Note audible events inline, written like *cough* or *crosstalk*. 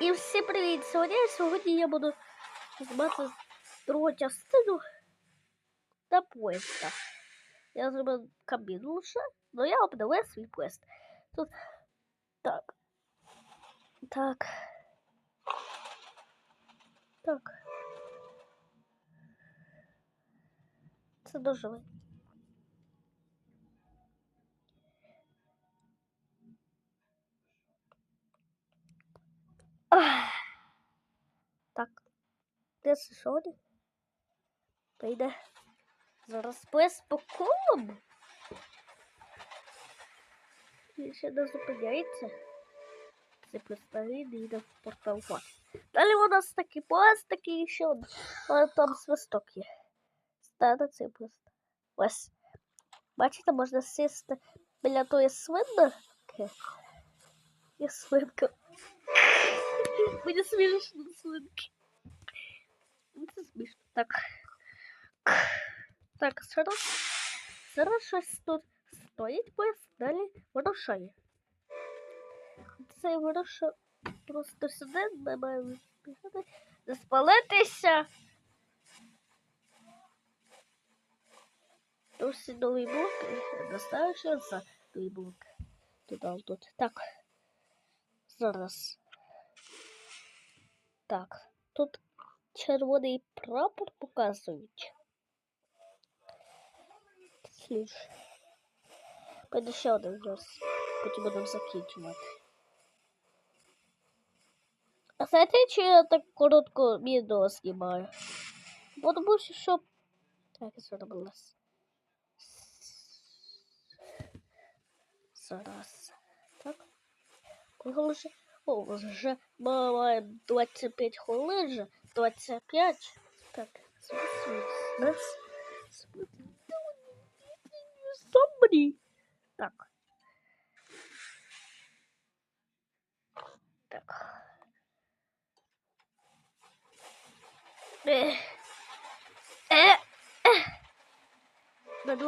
І всім привіт! Сьогодні, сьогодні я буду знімати другу частину та поїзда. Я зробив кабіну лише, але я обновив свій поїзд. Тут так. Так. Так. Це дуже ви. Так. Де це сьогодні? Прийде. Зараз поїзд по колу. Він ще не зупиняється. Це представлення йде в портал One. Далі у нас такий поїзд, такий ще один. Але там свисток є. Стане цей поїзд. Ось. Бачите, можна сісти біля тої свинки. І свинка. *laughs* Мені смішно свинки. Ну, Це смішно. Так. Так, зараз. Зараз щось тут стоїть поїзд, далі вирушає. Цей вирушив просто сюди, не має бігати, не спалитися. Ось новий блок, я доставив ще за новий блок. Додав тут. Так. Зараз. Так, тут червоний прапор показують. Сліж. Пойду ще один раз. Потім будемо закінчувати. А знаєте, чи я так коротко відео знімаю? Бо Тому що щоб... Так, я зробилась. Зараз. Так. Кого вже? О, вже має 25 хвилин вже. 25. Так. Somebody. Так. Так. Е. Е. На 20